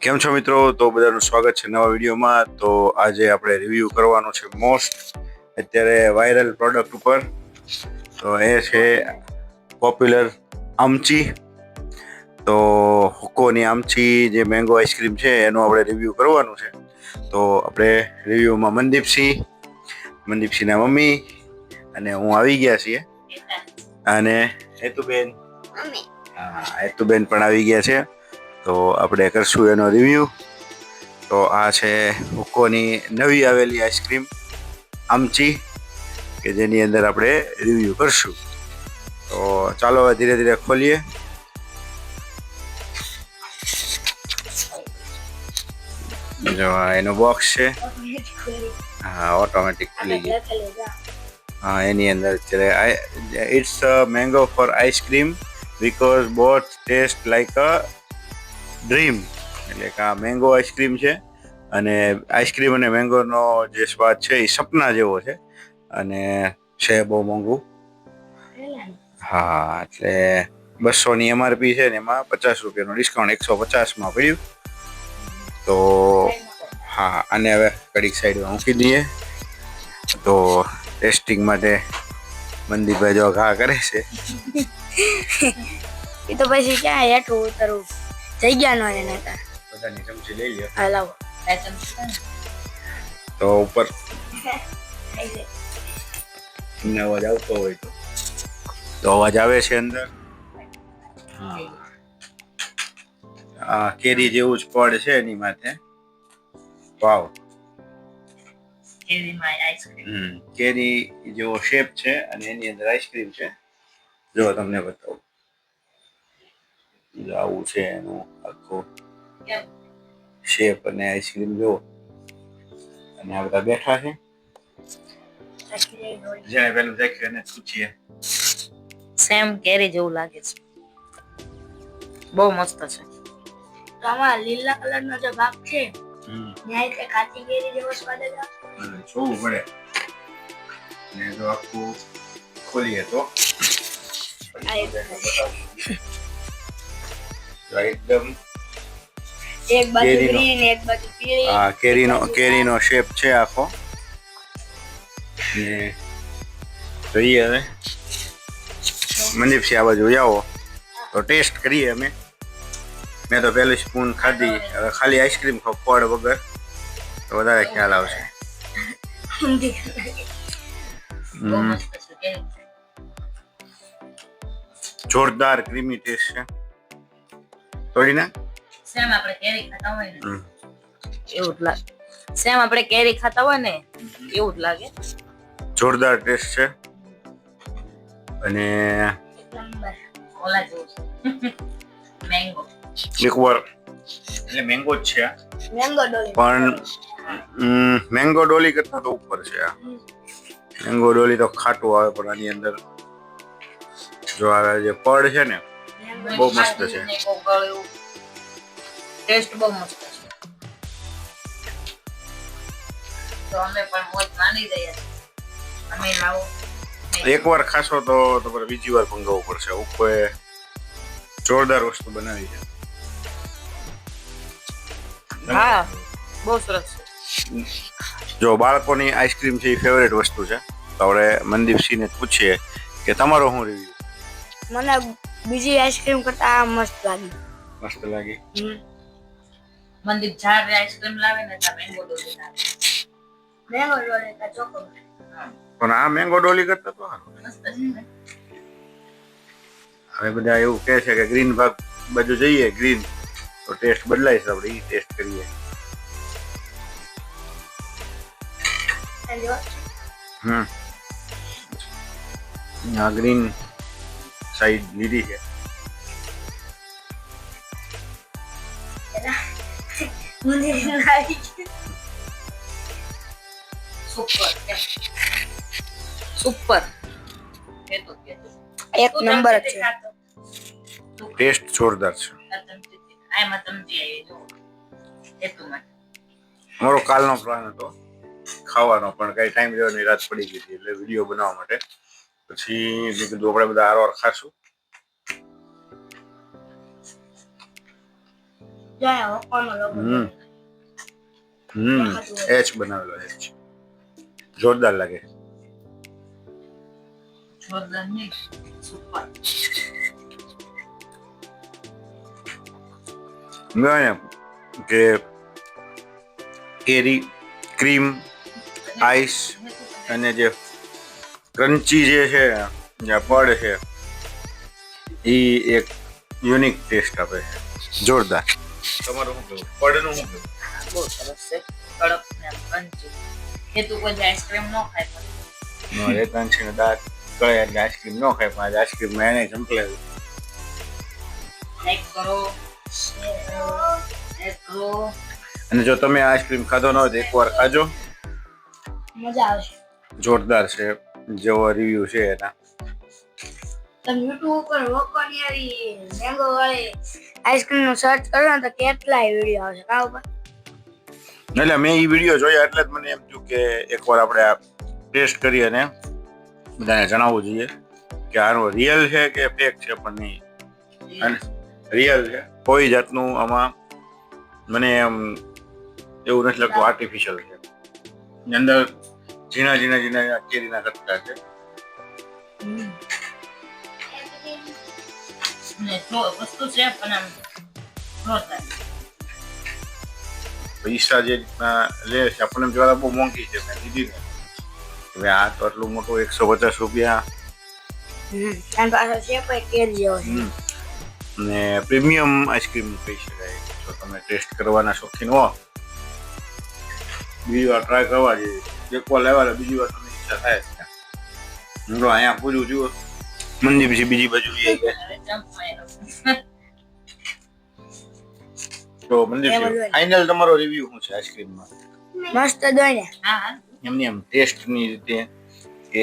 કેમ છો મિત્રો? તો બધાનું સ્વાગત છે નવા વિડીયોમાં. તો આજે આપણે રિવ્યૂ કરવાનું છે મોસ્ટ અત્યારે વાયરલ પ્રોડક્ટ ઉપર. તો એ છે પોપ્યુલર આમચી. તો હુકોની આમચી જે મેંગો આઈસ્ક્રીમ છે એનું આપણે રિવ્યૂ કરવાનું છે. તો આપણે રિવ્યૂમાં મનદીપસિંહ મનદીપસિંહના મમ્મી અને હું આવી ગયા છીએ. અને હેતુબેન. હા હેતુબેન પણ આવી ગયા છે. તો આપણે કરશું એનો રિવ્યૂ તો આ છે હુકોની નવી આવેલી આઈસ્ક્રીમ, આમચી, કે જેની અંદર આપણે રિવ્યૂ કરશું. તો ચાલો હવે ધીરે ધીરે ખોલીએ. જો એનો બોક્સ છે. હા ઓટોમેટિક ખુલી ગઈ હા, એની અંદર it's mango for ice cream because both taste like a dream એટલે કે આ મેંગો આઈસ્ક્રીમ છે. અને આઈસ્ક્રીમ અને મેંગોનો જે સ્વાદ છે એ સપના જેવો છે. અને છે બહુ મોંઘું. હા, એટલે બસોની એમઆરપી છે ને એમાં પચાસ રૂપિયાનું ડિસ્કાઉન્ટ એકસો પચાસમાં પડ્યું. તો હા, અને હવે કડીક સાઈડમાં મૂકી દઈએ. તો ટેસ્ટિંગ માટે મંદીભાઈ જો ઘા કરે છે. એ તો પછી ક્યાં હેઠું ઉતરવું. જગ્યા નો એને તાર બધાની ચમચી લઈ લ્યો. હા લાવો. તો ઉપર તમને અવાજ આવતો હોય તો. તો અવાજ આવે છે અંદર? આ કેરી જેવું જ પડ છે એની માથે. વાવ. હમ કેરી જેવો શેપ છે અને એની અંદર આઈસ્ક્રીમ છે. જો તમને બતાવું. આવું છે એનું આખો શેપ અને આઈસ્ક્રીમ જો અને આ બધા બેઠા છે. જેને પેલું દેખ્યું એને પૂછીએ. સેમ કેરી જેવું લાગે છે. બહુ મસ્ત છે. તો આમાં લીલા કલર નો જે ભાગ છે ત્યાં તે કાચી કેરી જેવો સ્વાદ જ જોવું પડે. ને જો આખું ખોલીએ તો. જો એકદમ એક બાજુ. ગ્રીન એક બાજુ પીળી. આ કેરીનો કેરીનો શેપ છે આખો. ને જોઈએ હવે. મનદીપસિંહ આ બાજુ આવો તો ટેસ્ટ કરીએ અમે. મેં તો પહેલી સ્પૂન ખાધી. હવે ખાલી આઈસ્ક્રીમ ખાવ ફળ વગર. તો વધારે ખ્યાલ આવશે. જોરદાર ક્રીમી ટેસ્ટ છે. ના સેમ આપણે કેરી ખાતા હોય ને? એવું જ લાગે. સેમ આપણે કેરી ખાતા હોય ને એવું જ લાગે. જોરદાર ટેસ્ટ છે. અને નંબર ઓલા જેવું છે. મેંગો એકવાર. એટલે મેંગો જ છે મેંગો ડોલી. પણ મેંગો ડોલી કરતા તો ઉપર છે આ. મેંગો ડોલી તો ખાટું આવે પણ આની અંદર જો આવે જે પડ છે ને બહુ મસ્ત છે. ટેસ્ટ બહુ મસ્ત છે. તો અમે પણ મોજ માની રહ્યા અમે લાવો એકવાર ખાશો તો તમારે બીજી વાર મંગાવવું પડશે. ઉપર જોરદાર વસ્તુ બનાવી છે. હા બહુ સરસ. જો બાળકોની આઈસ્ક્રીમ છે એ ફેવરેટ વસ્તુ છે. તો આપણે મનદીપસિંહને પૂછીએ કે તમારો શું રિવ્યુ મને બીજી આઈસ્ક્રીમ કરતા આ મસ્ત લાગી. મસ્ત લાગી. મંદિર ઝાડ આઈસ્ક્રીમ લાવે ને ત્યાં મેંગો ડોલી લાવે. મેંગો ડોલી કા ચોકો પણ આ મેંગો ડોલી કરતા તો સારું. મસ્ત છે હવે બધા એવું કહે છે કે ગ્રીન ભાગ બાજુ જઈએ ગ્રીન તો ટેસ્ટ બદલાય છે આપણે એ ટેસ્ટ કરીએ. હમ. આ ગ્રીન સાઈડ લીધી છે. સુપર. સુપર કેતો કેતો એક નંબર છે ટેસ્ટ જોરદાર છે. મારો કાલનો પ્લાન હતો. ખાવાનો પણ કઈ ટાઈમ રહ્યો નહીં રાત પડી ગઈ હતી એટલે વીડિયો બનાવવા માટે. પછી મેં કીધું આપણે બધા આરવાર ખાશું. હમ. હમ. એચ બનાવેલો એચ. જોરદાર લાગે. જોરદાર નહીં. સુપર. કે કેરી ક્રીમ આઈસ અને જે ક્રન્ચી જે છે જે પડ છે એ એક યુનિક ટેસ્ટ આપે છે. જોરદાર. તમારું શું કહેવું? પડનું શું કહેવું? બહુ સરસ છે. કડક ને ક્રન્ચી. એ તું કોઈ આઈસ્ક્રીમ ન ખાય પણ. નો રેતાંશી દાંત ગળે એટલે આઈસ્ક્રીમ ન ખાય પણ આજે એને સંપલાવ્યું લાઈક કરો શેર કરો. લાઈક કરો. અને જો તમે આઈસ્ક્રીમ ખાધો ન હોય તો એકવાર ખાજો. મજા આવશે. જોરદાર છે. જેવો રિવ્યુ છે એના. તમે યુટ્યુબ ઉપર વોકોનિયરી મેંગો વાળી આઈસ્ક્રીમનું સર્ચ કરો ને તો કેટલાય વીડિયો આવશે કા ઉપર? એટલે મેં એ વીડિયો જોયા એટલે જ મને એમ થયું કે એકવાર આપણે આ ટેસ્ટ કરી અને બધાને જણાવવું જોઈએ કે આનો રિયલ છે કે ફેક છે પણ નહીં. અને રિયલ છે. કોઈ જાતનું આમાં મને એમ એવું નથી લાગતું આર્ટિફિશિયલ છે. એની અંદર ઝીણા ઝીણા ઝીણા કેરીના કટકા છે ને જો વસ્તુ છે પણ આમ જોરદાર પૈસા જે રીતના લે છે આપણને એમ કહેવાતા બહુ મોંઘી છે મેં લીધી ને હવે આ તો આટલું મોટું એકસો પચાસ રૂપિયા હમ અને પાછો છે પણ કેરી જેવો છે હમ. ને પ્રીમિયમ આઈસ્ક્રીમ કહી શકાય જો તમે ટેસ્ટ કરવાના શોખીન હો બીજી વાર ટ્રાય કરવા જોઈએ એક વાર લેવા બીજી વાર તમને ઈચ્છા થાય. જ હું તો અહીંયા પૂરું જુઓ મંદિર પછી બીજી બાજુ જમ્પ માર્યો તો મંદિર ફાઇનલ તમારો રિવ્યુ શું છે આઈસ્ક્રીમમાં મસ્ત દોઈને હા હા. એમની એમ ટેસ્ટની રીતે કે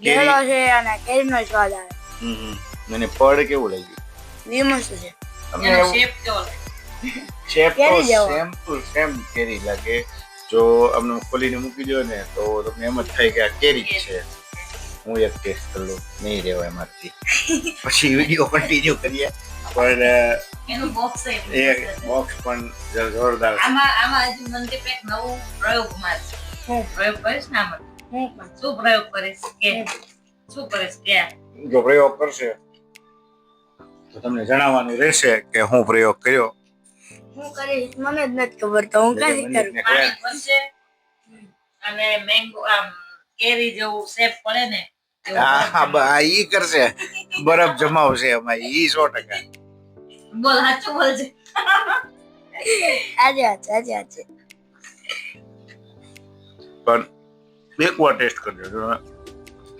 ગેલો છે અને કેરીનો સ્વાદ આવે. હમ. મને ફળ કેવું લાગ્યું? મસ્ત છે. તમને શેપ કેવો લાગ્યો? શેપ તો સેમ ટુ સેમ કેરી લાગે. જો અમને ખોલીને મૂકી દો ને તો તમને એમ જ થાય કે આ કેરી છે. હું એક ટેસ્ટ કરી લઉં નહીં રહેવાય મારથી. પછી વીડિયો કન્ટિન્યુ કરીએ. પણ એનું બોક્સ એ બોક્સ પણ જોરદાર આમાં આમાં હજી મનદીપ એક નવું પ્રયોગ મારશે હું. પ્રયોગ કરીશ ને આમાં? હું. શું પ્રયોગ કરીશ? કે? શું કરીશ? કે? જો પ્રયોગ કરશે તો તમને જણાવવાનું રહેશે કે હું પ્રયોગ કર્યો. હું કરીશ મને જ નથી ખબર તો હું કઈ કરું? પાણી ભરશે અને મેંગો આમ કેરી જેવું શેપ પડે ને હા ઈ કરશે. બરફ જમાવશે એમાં ઈ સો ટકા. બોલ સાચું બોલજે આજે આજે પણ એકવાર ટેસ્ટ કરજો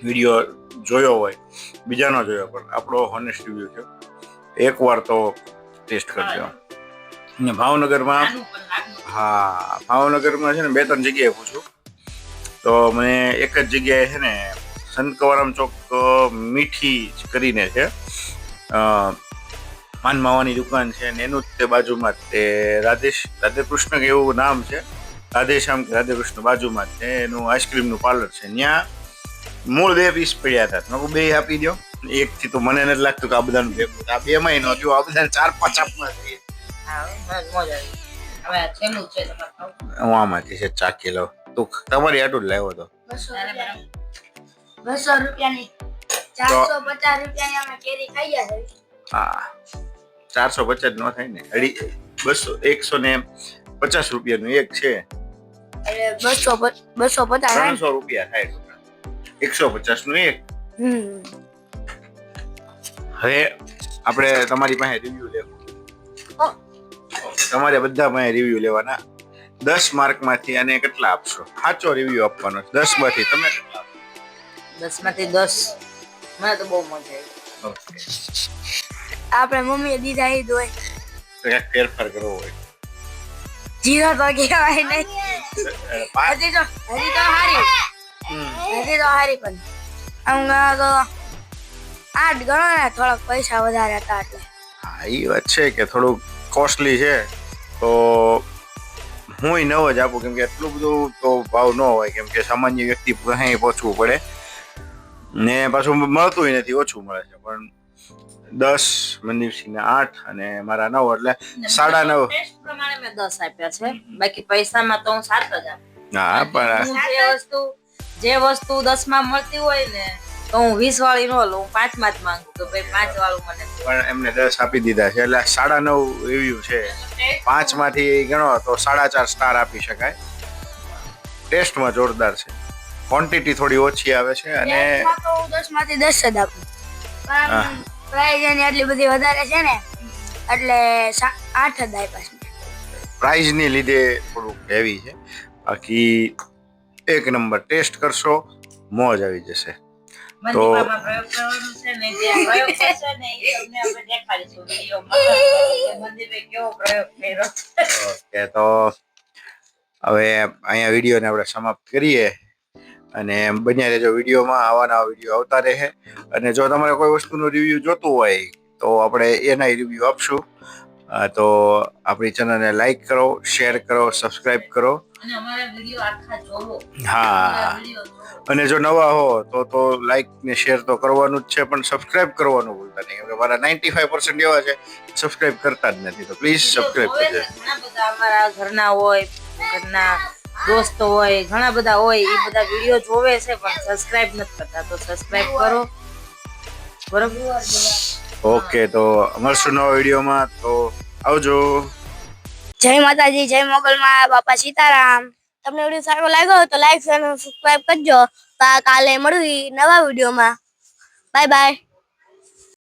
વીડિયો જોયો હોય બીજાનો જોયો પણ આપણો હોનેસ્ટ રિવ્યુ છે. એકવાર તો ટેસ્ટ કરજો. ને ભાવનગરમાં હા ભાવનગરમાં છે ને બે ત્રણ જગ્યાએ પૂછું તો મને એક જ જગ્યાએ છે ને સંત કવારામ ચોક મીઠી કરીને છે. પાન માવાની દુકાન છે ને એનું જ તે બાજુમાં તે રાધેશ રાધેકૃષ્ણ કે એવું નામ છે. રાધેશ્યામ કે રાધેકૃષ્ણ બાજુમાં જ એનું આઈસ્ક્રીમનું પાર્લર છે. ત્યાં મૂળ બે પીસ પડ્યા હતા. મેં બે આપી દો એકથી તો મને નથી લાગતું કે આ બધાનું ભેગું. આ બે માં નો જો આ બધા ચાર પાંચ આપવા હા આમાંથી છે ચાકી લઉં તું તમારી આટલું જ લાવ્યો હતો બસો રૂપિયાની ચારસો પચાસ રૂપિયાની અમે કેરી ખાઈ હા. ચારસો પચાસ નો થાય ને. અઢી બસો એકસો ને પચાસ રૂપિયાનું એક છે. બસો બસો પચાસ ત્રણસો રૂપિયા થાય એકસો પચાસનું એક હવે આપણે તમારી પાસે રિવ્યુ લેવું. તમારે બધા પાસે રિવ્યુ લેવાના. દસ માર્કમાંથી અને કેટલા આપશો? સાચો રિવ્યુ આપવાનો દસમાંથી તમે કેટલા આપશો? દસમાંથી દસ. મને તો બહુ મજા આવી. આપણે મમ્મીએ દીધા એ દોય ફેરફાર કરવો હોય. જીરો તો કહેવાય નહીં. હજી તો હજી તો હારી. હજી તો હારી પણ. આમ ગણો તો આઠ ગણો ને થોડાક પૈસા વધારે હતા એટલે. હા એ વાત છે કે થોડુંક કોસ્ટલી છે તો હું નવ જ આપું કેમ કે એટલું બધું તો ભાવ ન હોય કેમ કે સામાન્ય વ્યક્તિ અહીં પહોંચવું પડે. ને પાછું મળતું નથી ઓછું મળે છે પણ દસ મનદીપસિંહને આઠ અને મારા નવ એટલે સાડા નવ. પ્રમાણે મેં દસ આપ્યા છે બાકી પૈસામાં તો હું સાત જ આપું. હા પણ જે વસ્તુ જે વસ્તુ દસમાં મળતી હોય ને તો હું વીસ વાળી નો લઉં હું પાંચમાં જ માંગુ કે ભાઈ પાંચ વાળું મને પણ એમને દસ આપી દીધા છે એટલે સાડા નવ રિવ્યુ છે. પાંચમાંથી ગણો તો સાડા ચાર સ્ટાર આપી શકાય. ટેસ્ટમાં જોરદાર છે. ક્વોન્ટિટી થોડી ઓછી આવે છે અને દસમાંથી દસ જ આપું. પ્રાઇઝ એની આટલી બધી વધારે છે ને એટલે આઠ જ આપ્યા છે. પ્રાઇઝની લીધે થોડુંક હેવી છે. બાકી એક નંબર ટેસ્ટ કરશો મોજ આવી જશે. છે ઓકે તો હવે અહીંયા વિડીયોને આપણે સમાપ્ત કરીએ. અને બન્યા રહેજો વિડીયોમાં આવા નવા વીડિયો આવતા રહે. અને જો તમારે કોઈ વસ્તુનું રિવ્યુ જોતું હોય તો આપણે એના રિવ્યુ આપશું. તો આપણી ચેનલને લાઈક કરો શેર કરો સબસ્ક્રાઇબ કરો. હા. અને જો નવા હો તો તો લાઈક ને શેર તો કરવાનું જ છે પણ સબસ્ક્રાઇબ કરવાનું ભૂલતા નહીં. કે મારા નાઇન્ટી ફાઈવ પર્સન્ટ એવા છે સબસ્ક્રાઇબ કરતા જ નથી. તો પ્લીઝ સબસ્ક્રાઇબ જોવે કરજો. બધા અમારા ઘરના હોય ઘરના દોસ્તો હોય ઘણા બધા હોય એ બધા વીડિયો જોવે છે પણ સબસ્ક્રાઇબ નથી કરતા. તો સબસ્ક્રાઇબ કરો. બરોબર? ઓકે, તો મળશું નવા વિડીયોમાં. તો આવજો. જય માતાજી, જય મોગલમાં બાપા સીતારામ. તમને વીડિયો સારો લાગ્યો તો લાઈક અને સબસ્ક્રાઇબ કરજો. કાલે મળવી નવા વિડીયોમાં. Bye bye